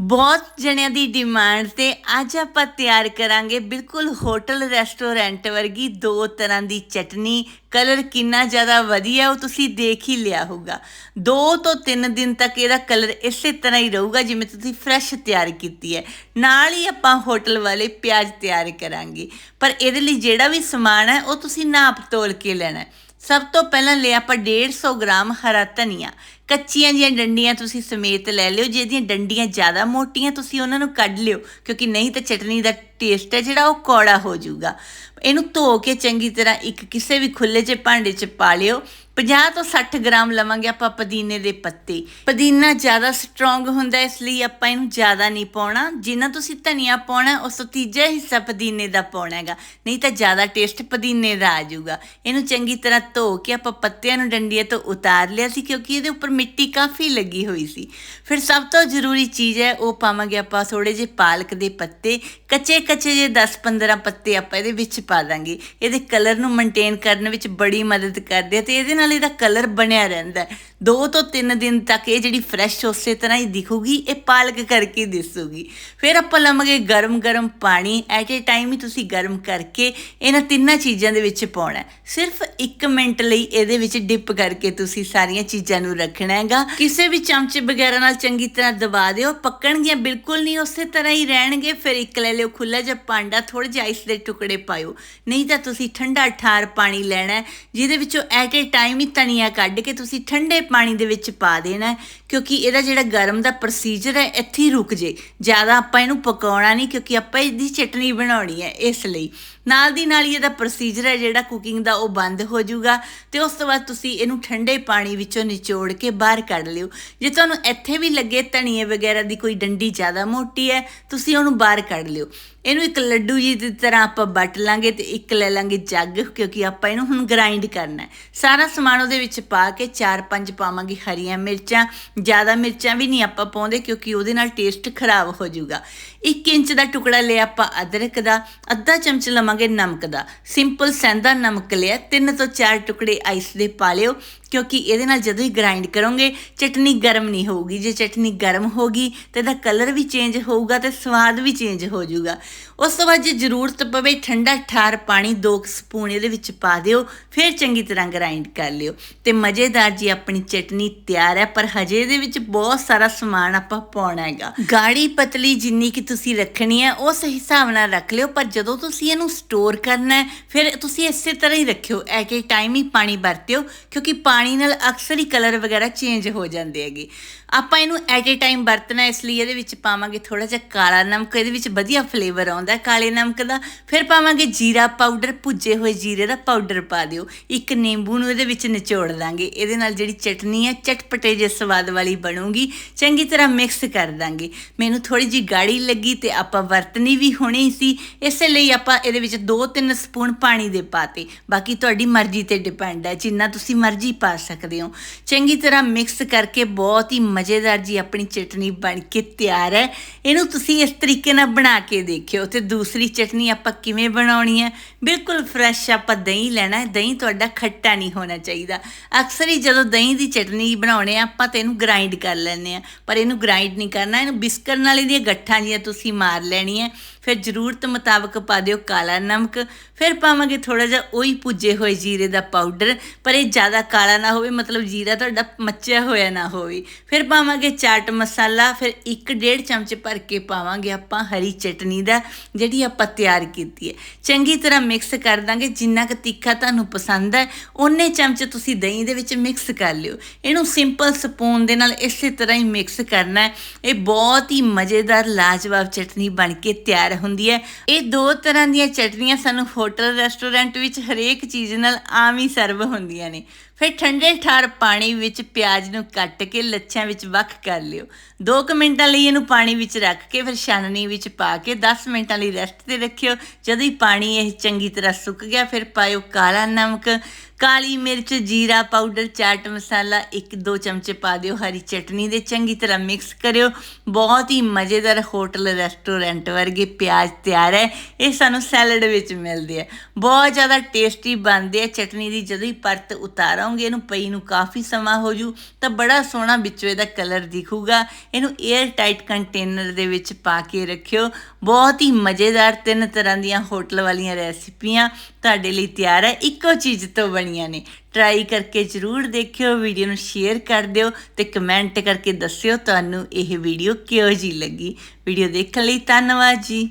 ਬਹੁਤ ਜਣਿਆਂ ਦੀ ਡਿਮਾਂਡ ਤੇ ਅੱਜ ਆਪਾਂ ਤਿਆਰ ਕਰਾਂਗੇ ਬਿਲਕੁਲ ਹੋਟਲ ਰੈਸਟੋਰੈਂਟ ਵਰਗੀ ਦੋ ਤਰ੍ਹਾਂ ਦੀ ਚਟਨੀ। ਕਲਰ ਕਿੰਨਾ ਜ਼ਿਆਦਾ ਵਧੀਆ, ਉਹ ਤੁਸੀਂ ਦੇਖ ਹੀ ਲਿਆ ਹੋਊਗਾ। ਦੋ ਤੋਂ ਤਿੰਨ ਦਿਨ ਤੱਕ ਇਹਦਾ ਕਲਰ ਇਸੇ ਤਰ੍ਹਾਂ ਹੀ ਰਹੂਗਾ, ਜਿਵੇਂ ਤੁਸੀਂ ਫਰੈਸ਼ ਤਿਆਰ ਕੀਤੀ ਹੈ। ਨਾਲ ਹੀ ਆਪਾਂ ਹੋਟਲ ਵਾਲੇ ਪਿਆਜ਼ ਤਿਆਰ ਕਰਾਂਗੇ। ਪਰ ਇਹਦੇ ਲਈ ਜਿਹੜਾ ਵੀ ਸਮਾਨ ਹੈ, ਉਹ ਤੁਸੀਂ ਨਾਪ ਤੋਲ ਕੇ ਲੈਣਾ ਹੈ। ਸਭ ਤੋਂ ਪਹਿਲਾਂ ਲਿਆ ਆਪਾਂ 150 ਗ੍ਰਾਮ ਹਰਾ ਧਨੀਆ। ਕੱਚੀਆਂ ਜੀਆਂ ਡੰਡੀਆਂ ਤੁਸੀਂ ਸਮੇਤ ਲੈ ਲਿਓ, ਜਿਹਦੀਆਂ ਡੰਡੀਆਂ ਜ਼ਿਆਦਾ ਮੋਟੀਆਂ ਤੁਸੀਂ ਉਹਨਾਂ ਨੂੰ ਕੱਢ ਲਿਓ, ਕਿਉਂਕਿ ਨਹੀਂ ਤਾਂ ਚਟਨੀ ਦਾ ਟੇਸਟ ਹੈ ਜਿਹੜਾ ਉਹ ਕੌੜਾ ਹੋ ਜਾਊਗਾ। ਇਹਨੂੰ ਧੋ ਕੇ ਚੰਗੀ ਤਰ੍ਹਾਂ ਇੱਕ ਕਿਸੇ ਵੀ ਖੁੱਲੇ 'ਚ ਭਾਂਡੇ 'ਚ ਪਾ ਲਿਓ 50 ਤੋਂ 60 ਗ੍ਰਾਮ ਲਵਾਂਗੇ ਆਪਾਂ ਪੁਦੀਨੇ ਦੇ ਪੱਤੇ। ਪੁਦੀਨਾ ਜ਼ਿਆਦਾ ਸਟਰੋਂਗ ਹੁੰਦਾ, ਇਸ ਲਈ ਆਪਾਂ ਇਹਨੂੰ ਜ਼ਿਆਦਾ ਨਹੀਂ ਪਾਉਣਾ। ਜਿੰਨਾ ਤੁਸੀਂ ਧਨੀਆ ਪਾਉਣਾ, ਉਸ ਤੋਂ ਤੀਜਾ ਹਿੱਸਾ ਪੁਦੀਨੇ ਦਾ ਪਾਉਣਾ ਹੈਗਾ। ਨਹੀਂ ਤਾਂ ਜ਼ਿਆਦਾ ਟੇਸਟ ਪੁਦੀਨੇ ਦਾ ਆ ਜਾਊਗਾ। ਇਹਨੂੰ ਚੰਗੀ ਤਰ੍ਹਾਂ ਧੋ ਕੇ ਆਪਾਂ ਪੱਤਿਆਂ ਨੂੰ ਡੰਡੀਆਂ ਤੋਂ ਉਤਾਰ ਲਿਆ ਸੀ, ਕਿਉਂਕਿ ਇਹਦੇ ਉੱਪਰ ਮਿੱਟੀ ਕਾਫੀ ਲੱਗੀ ਹੋਈ ਸੀ। ਫਿਰ ਸਭ ਤੋਂ ਜ਼ਰੂਰੀ ਚੀਜ਼ ਹੈ, ਉਹ ਪਾਵਾਂਗੇ ਆਪਾਂ ਥੋੜੇ ਜਿਹੇ ਪਾਲਕ ਦੇ ਪੱਤੇ। ਕੱਚੇ ਕੱਚੇ ਜੇ 10-15 ਪੱਤੇ ਆਪਾਂ ਇਹਦੇ ਵਿੱਚ ਪਾ ਦਾਂਗੇ। ਇਹਦੇ ਕਲਰ ਨੂੰ ਮੇਨਟੇਨ ਕਰਨ ਵਿੱਚ ਬੜੀ ਮਦਦ ਕਰਦੇ ਆ ਤੇ ਇਹਦੇ ਨਾਲ ਇਹਦਾ ਕਲਰ ਬਣਿਆ ਰਹਿੰਦਾ ਹੈ। ਦੋ ਤੋਂ ਤਿੰਨ ਦਿਨ ਤੱਕ ਇਹ ਜਿਹੜੀ ਫਰੈਸ਼ ਉਸੇ ਤਰ੍ਹਾਂ ਹੀ ਦਿਖੂਗੀ, ਇਹ ਪਾਲਕ ਕਰਕੇ ਦਿਸੂਗੀ। ਫਿਰ ਆਪਾਂ ਲਵਾਂਗੇ ਗਰਮ-ਗਰਮ ਪਾਣੀ ਐਟ ਏ ਟਾਈਮ ਹੀ ਤੁਸੀਂ ਗਰਮ ਕਰਕੇ ਇਹਨਾਂ ਤਿੰਨਾਂ ਚੀਜ਼ਾਂ ਦੇ ਵਿੱਚ ਪਾਉਣਾ ਸਿਰਫ 1 ਮਿੰਟ ਲਈ ਇਹਦੇ ਵਿੱਚ ਡਿਪ ਕਰਕੇ ਤੁਸੀਂ ਸਾਰੀਆਂ ਚੀਜ਼ਾਂ ਨੂੰ ਰੱਖਣਾ ਹੈਗਾ। ਕਿਸੇ ਵੀ ਚਮਚੇ ਵਗੈਰਾ ਨਾਲ ਚੰਗੀ ਤਰ੍ਹਾਂ ਦਬਾ ਦਿਓ, ਪੱਕਣਗੀਆਂ ਬਿਲਕੁਲ ਨਹੀਂ, ਉਸੇ ਤਰ੍ਹਾਂ ਹੀ ਰਹਿਣਗੇ। ਫਿਰ ਇੱਕ ਲੈ ਲਿਓ ਖੁੱਲਾ ਜਿਹਾ ਭਾਂਡਾ ਥੋੜੇ ਜਿਹੇ ਆਈਸ ਦੇ ਟੁਕੜੇ ਪਾਇਓ। ਨਹੀਂ ਤਾਂ ਤੁਸੀਂ ਠੰਡਾ ਠਾਰ ਪਾਣੀ ਲੈਣਾ ਜਿਹਦੇ ਵਿੱਚੋਂ ਐਟ ਏ ਟਾਈਮ ਹੀ ਧਨੀਆ ਕੱਢ ਕੇ ਤੁਸੀਂ ਠੰਡੇ ਪਾਣੀ ਦੇ ਵਿੱਚ ਪਾ ਦੇਣਾ ਕਿਉਂਕਿ ਇਹਦਾ ਜਿਹੜਾ ਗਰਮ ਦਾ ਪ੍ਰੋਸੀਜਰ ਹੈ, ਇੱਥੇ ਹੀ ਰੁਕ ਜੇ। ਜ਼ਿਆਦਾ ਆਪਾਂ ਇਹਨੂੰ ਪਕਾਉਣਾ ਨਹੀਂ, ਕਿਉਂਕਿ ਆਪਾਂ ਇਹਦੀ ਚਟਨੀ ਬਣਾਉਣੀ ਹੈ ਇਸ ਲਈ। ਨਾਲ ਦੀ ਨਾਲ ਹੀ ਇਹਦਾ ਪ੍ਰੋਸੀਜਰ ਹੈ, ਜਿਹੜਾ ਕੁਕਿੰਗ ਦਾ ਉਹ ਬੰਦ ਹੋ ਜਾਊਗਾ ਤੇ ਉਸ ਤੋਂ ਬਾਅਦ ਤੁਸੀਂ ਇਹਨੂੰ ਠੰਡੇ ਪਾਣੀ ਵਿੱਚੋਂ ਨਿਚੋੜ ਕੇ ਬਾਹਰ ਕੱਢ ਲਿਓ। ਜੇ ਤੁਹਾਨੂੰ ਇੱਥੇ ਵੀ ਲੱਗੇ ਧਨੀਏ ਵਗੈਰਾ ਦੀ ਕੋਈ ਡੰਡੀ ਜ਼ਿਆਦਾ ਮੋਟੀ ਹੈ, ਤੁਸੀਂ ਉਹਨੂੰ ਬਾਹਰ ਕੱਢ ਲਿਓ। ਇਹਨੂੰ ਇੱਕ ਲੱਡੂ ਜੀ ਦੀ ਤਰ੍ਹਾਂ ਆਪਾਂ ਵੱਟ ਲਾਂਗੇ ਤੇ ਇੱਕ ਲੈ ਲਾਂਗੇ ਜੱਗ, ਕਿਉਂਕਿ ਆਪਾਂ ਇਹਨੂੰ ਹੁਣ ਗ੍ਰਾਈਂਡ ਕਰਨਾ ਹੈ। ਸਾਰਾ ਸਮਾਨ ਉਹਦੇ ਵਿੱਚ ਪਾ ਕੇ 4-5 ਪਾਵਾਂਗੇ ਹਰੀਆਂ ਮਿਰਚਾਂ, ਜ਼ਿਆਦਾ ਮਿਰਚਾਂ ਵੀ ਨਹੀਂ ਆਪਾਂ ਪਾਉਂਦੇ, ਕਿਉਂਕਿ ਉਹਦੇ ਨਾਲ ਟੇਸਟ ਖਰਾਬ ਹੋ ਜਾਊਗਾ। 1 ਇੰਚ ਦਾ ਟੁਕੜਾ ਲਿਆ ਆਪਾਂ ਅਦਰਕ ਦਾ, ਅੱਧਾ ਚਮਚ ਲਵਾਂਗੇ ਨਮਕ ਦਾ। ਸਿੰਪਲ ਸੈਂਦਾ ਨਮਕ ਲਿਆ, ਤਿੰਨ ਤੋਂ ਚਾਰ ਟੁਕੜੇ ਆਈਸ ਦੇ ਪਾ ਲਿਓ। ਕਿਉਂਕਿ ਇਹਦੇ ਨਾਲ ਜਦੋਂ ਹੀ ਗ੍ਰਾਈਂਡ ਕਰੋਗੇ, ਚਟਨੀ ਗਰਮ ਨਹੀਂ ਹੋਊਗੀ। ਜੇ ਚਟਨੀ ਗਰਮ ਹੋਗੀ ਤੇ ਇਹਦਾ ਕਲਰ ਵੀ ਚੇਂਜ ਹੋਊਗਾ ਤੇ ਸਵਾਦ ਵੀ ਚੇਂਜ ਹੋ ਜਾਊਗਾ। ਉਸ ਤੋਂ ਬਾਅਦ ਜੇ ਜ਼ਰੂਰਤ ਪਵੇ, ਠੰਡਾ ਠਾਰ ਪਾਣੀ 2 ਸਪੂਨ ਇਹਦੇ ਵਿੱਚ ਪਾ ਦਿਓ, ਫਿਰ ਚੰਗੀ ਤਰ੍ਹਾਂ ਗ੍ਰਾਈਂਡ ਕਰ ਲਿਓ। ਤੇ ਮਜ਼ੇਦਾਰ ਜੀ ਆਪਣੀ ਚਟਨੀ ਤਿਆਰ ਹੈ, ਪਰ ਹਜੇ ਇਹਦੇ ਵਿੱਚ ਬਹੁਤ ਸਾਰਾ ਸਮਾਨ ਆਪਾਂ ਪਾਉਣਾ ਹੈਗਾ। ਗਾੜੀ ਪਤਲੀ ਜਿੰਨੀ ਕਿ ਤੁਸੀਂ ਰੱਖਣੀ ਹੈ, ਉਸ ਹਿਸਾਬ ਨਾਲ ਰੱਖ ਲਿਓ, ਪਰ ਜਦੋਂ ਤੁਸੀਂ ਇਹਨੂੰ ਸਟੋਰ ਕਰਨਾ ਹੈ, ਫਿਰ ਤੁਸੀਂ ਇਸੇ ਤਰ੍ਹਾਂ ਹੀ ਰੱਖਿਓ। ਐਟ ਏ ਟਾਈਮ ਹੀ ਪਾਣੀ ਵਰਤਿਓ, ਕਿਉਂਕਿ ਪਾਣੀ ਨਾਲ ਅਕਸਰ ਹੀ ਕਲਰ ਵਗੈਰਾ ਚੇਂਜ ਹੋ ਜਾਂਦੇ ਹੈਗੇ। ਆਪਾਂ ਇਹਨੂੰ ਐਟ ਏ ਟਾਈਮ ਵਰਤਣਾ, ਇਸ ਲਈ ਇਹਦੇ ਵਿੱਚ ਪਾਵਾਂਗੇ ਥੋੜਾ ਜਿਹਾ ਕਾਲਾ ਨਮਕ, ਇਹਦੇ ਵਿੱਚ ਵਧੀਆ ਫਲੇਵਰ ਆਉਂਦਾ ਕਾਲੇ ਨਮਕ ਦਾ। ਫਿਰ ਪਾਵਾਂਗੇ ਜੀਰਾ ਪਾਊਡਰ ਭੁੱਜੇ ਹੋਏ ਜੀਰੇ ਦਾ ਪਾਊਡਰ ਪਾ ਦਿਓ। ਇੱਕ ਨਿੰਬੂ ਨੂੰ ਇਹਦੇ ਵਿੱਚ ਨਿਚੋੜ ਦਾਂਗੇ। ਇਹਦੇ ਨਾਲ ਜਿਹੜੀ ਚਟਨੀ ਹੈ ਚਟਪਟੇ ਜਿਹੇ ਸਵਾਦ ਵਾਲੀ ਬਣੂਗੀ। ਚੰਗੀ ਤਰ੍ਹਾਂ ਮਿਕਸ ਕਰ ਦਾਂਗੇ। ਮੈਨੂੰ ਥੋੜੀ ਜੀ ਗਾੜੀ ਲੱਗੀ ਤੇ ਆਪਾਂ ਵਰਤਨੀ ਵੀ ਹੋਣੀ ਸੀ। ਇਸੇ ਲਈ ਆਪਾਂ ਇਹਦੇ ਵਿੱਚ 2-3 ਸਪੂਨ ਪਾਣੀ ਦੇ ਪਾਤੇ। ਬਾਕੀ ਤੁਹਾਡੀ ਮਰਜ਼ੀ ਤੇ ਡਿਪੈਂਡ ਹੈ। ਜਿੰਨਾ ਤੁਸੀਂ ਮਰਜ਼ੀ ਪਾ ਸਕਦੇ ਹੋ। ਚੰਗੀ ਤਰ੍ਹਾਂ ਮਿਕਸ ਕਰਕੇ ਬਹੁਤ ਹੀ ਮਜ਼ੇਦਾਰ ਜੀ ਆਪਣੀ ਚਟਨੀ ਬਣ ਕੇ ਤਿਆਰ ਹੈ। ਇਹਨੂੰ ਤੁਸੀਂ ਇਸ ਤਰੀਕੇ ਨਾਲ ਬਣਾ ਕੇ ਦੇਖਿਓ ਤੇ ਦੂਸਰੀ ਚਟਨੀ ਆਪਾਂ ਕਿਵੇਂ ਬਣਾਉਣੀ ਹੈ। ਬਿਲਕੁਲ ਫਰੈਸ਼ ਆਪਾਂ ਦਹੀਂ ਲੈਣਾ ਹੈ। ਦਹੀਂ ਤੁਹਾਡਾ ਖੱਟਾ ਨਹੀਂ ਹੋਣਾ ਚਾਹੀਦਾ। ਅਕਸਰ ਹੀ ਜਦੋਂ ਦਹੀਂ ਦੀ ਚਟਨੀ ਬਣਾਉਣੇ ਆ, ਆਪਾਂ ਤੇ ਇਹਨੂੰ ਗ੍ਰਾਈਂਡ ਕਰ ਲੈਂਦੇ ਆ। ਪਰ ਇਹਨੂੰ ਗ੍ਰਾਈਂਡ ਨਹੀਂ ਕਰਨਾ, ਇਹਨੂੰ ਬਿਸਕਰ ਨਾਲ ਇਹਦੀਆਂ ਗੱਠਾਂ ਜੀਆਂ ਤੁਸੀਂ ਮਾਰ ਲੈਣੀਆਂ। ਫਿਰ ਜ਼ਰੂਰਤ ਮੁਤਾਬਕ ਪਾ ਦਿਓ ਕਾਲਾ ਨਮਕ। ਫਿਰ ਪਾਵਾਂਗੇ ਥੋੜਾ ਜਿਹਾ ਉਹੀ ਪੁੱਜੇ ਹੋਏ ਜੀਰੇ ਦਾ ਪਾਊਡਰ ਪਰ ਇਹ ਜ਼ਿਆਦਾ ਕਾਲਾ ਨਾ ਹੋਵੇ, ਮਤਲਬ ਜੀਰਾ ਤੁਹਾਡਾ ਮੱਚਿਆ ਹੋਇਆ ਨਾ ਹੋਵੇ। ਫਿਰ ਪਾਵਾਂਗੇ ਚਾਟ ਮਸਾਲਾ, ਫਿਰ 1.5 ਚਮਚ ਭਰ ਕੇ ਪਾਵਾਂਗੇ ਆਪਾਂ ਹਰੀ ਚਟਨੀ ਦਾ, ਜਿਹੜੀ ਆਪਾਂ ਤਿਆਰ ਕੀਤੀ ਹੈ। ਚੰਗੀ ਤਰ੍ਹਾਂ ਮਿਕਸ ਕਰ ਦਾਂਗੇ, ਜਿੰਨਾ ਕੁ ਤਿੱਖਾ ਤੁਹਾਨੂੰ ਪਸੰਦ ਹੈ ਉਹਨੇ ਚਮਚ ਤੁਸੀਂ ਦਹੀਂ ਦੇ ਵਿੱਚ ਮਿਕਸ ਕਰ ਲਿਓ। ਇਹਨੂੰ ਸਿੰਪਲ ਸਪੂਨ ਦੇ ਨਾਲ ਇਸੇ ਤਰ੍ਹਾਂ ਹੀ ਮਿਕਸ ਕਰਨਾ ਹੈ। ਇਹ ਬਹੁਤ ਹੀ ਮਜ਼ੇਦਾਰ, ਲਾਜਵਾਬ ਚਟਨੀ ਬਣ ਕੇ ਤਿਆਰ ਹੁੰਦੀ ਹੈ। ਇਹ ਦੋ ਤਰ੍ਹਾਂ ਦੀਆਂ ਚਟਨੀਆਂ ਸਾਨੂੰ ਹੋਟਲ, ਰੈਸਟੋਰੈਂਟ ਵਿੱਚ ਹਰੇਕ ਚੀਜ਼ ਨਾਲ ਆਮ ਹੀ ਸਰਵ ਹੁੰਦੀਆਂ ਨੇ। ਫਿਰ ਠੰਡੇ ਠਾਰ ਪਾਣੀ ਵਿੱਚ ਪਿਆਜ਼ ਨੂੰ ਕੱਟ ਕੇ ਲੱਛਿਆਂ ਵਿੱਚ ਵੱਖ ਕਰ ਲਿਓ। 2 ਮਿੰਟਾਂ ਲਈ ਇਹਨੂੰ ਪਾਣੀ ਵਿੱਚ ਰੱਖ ਕੇ ਫਿਰ ਛਾਨਣੀ ਵਿੱਚ ਪਾ ਕੇ 10 ਮਿੰਟਾਂ ਲਈ ਰੈਸਟ ਤੇ ਰੱਖਿਓ। ਜਦੋਂ ਹੀ ਪਾਣੀ ਇਹ ਚੰਗੀ ਤਰ੍ਹਾਂ ਸੁੱਕ ਗਿਆ ਫਿਰ ਪਾਇਓ ਕਾਲਾ ਨਮਕ, ਕਾਲੀ ਮਿਰਚ, ਜੀਰਾ ਪਾਊਡਰ, ਚਾਟ ਮਸਾਲਾ 1-2 ਚਮਚੇ ਪਾ ਦਿਓ, ਹਰੀ ਚਟਨੀ ਦੇ ਚੰਗੀ ਤਰ੍ਹਾਂ ਮਿਕਸ ਕਰਿਓ। ਬਹੁਤ ਹੀ ਮਜ਼ੇਦਾਰ ਹੋਟਲ ਰੈਸਟੋਰੈਂਟ ਵਰਗੇ ਪਿਆਜ਼ ਤਿਆਰ ਹੈ। ਇਹ ਸਾਨੂੰ ਸੈਲਡ ਵਿੱਚ ਮਿਲਦੇ ਆ। ਬਹੁਤ ਜ਼ਿਆਦਾ ਟੇਸਟੀ ਬਣਦੇ ਆ। ਚਟਨੀ ਦੀ ਜਦੋਂ ਹੀ ਪਰਤ ਉਤਾਰੋ ਲਾਉਂਗੇ ਇਹਨੂੰ ਪਈ ਨੂੰ ਕਾਫੀ ਸਮਾਂ ਹੋ ਜੂ, ਤਾਂ ਬੜਾ ਸੋਹਣਾ ਵਿੱਚੋਂ ਇਹਦਾ ਕਲਰ ਦਿਖੂਗਾ। ਇਹਨੂੰ 에ਅਰ ਟਾਈਟ ਕੰਟੇਨਰ ਦੇ ਵਿੱਚ ਪਾ ਕੇ ਰੱਖਿਓ। ਬਹੁਤ ਹੀ ਮਜ਼ੇਦਾਰ ਤਿੰਨ ਤਰ੍ਹਾਂ ਦੀਆਂ ਹੋਟਲ ਵਾਲੀਆਂ ਰੈਸਿਪੀਆਂ ਤੁਹਾਡੇ ਲਈ ਤਿਆਰ ਹੈ ਇੱਕੋ ਚੀਜ਼ ਤੋਂ ਬਣੀਆਂ ਨੇ। ਟਰਾਈ ਕਰਕੇ ਜਰੂਰ ਦੇਖਿਓ, ਵੀਡੀਓ ਨੂੰ ਸ਼ੇਅਰ ਕਰ ਦਿਓ ਤੇ ਕਮੈਂਟ ਕਰਕੇ ਦੱਸਿਓ ਤੁਹਾਨੂੰ ਇਹ ਵੀਡੀਓ ਕਿਹੋ ਜੀ ਲੱਗੀ। ਵੀਡੀਓ ਦੇਖਣ ਲਈ ਧੰਨਵਾਦ ਜੀ।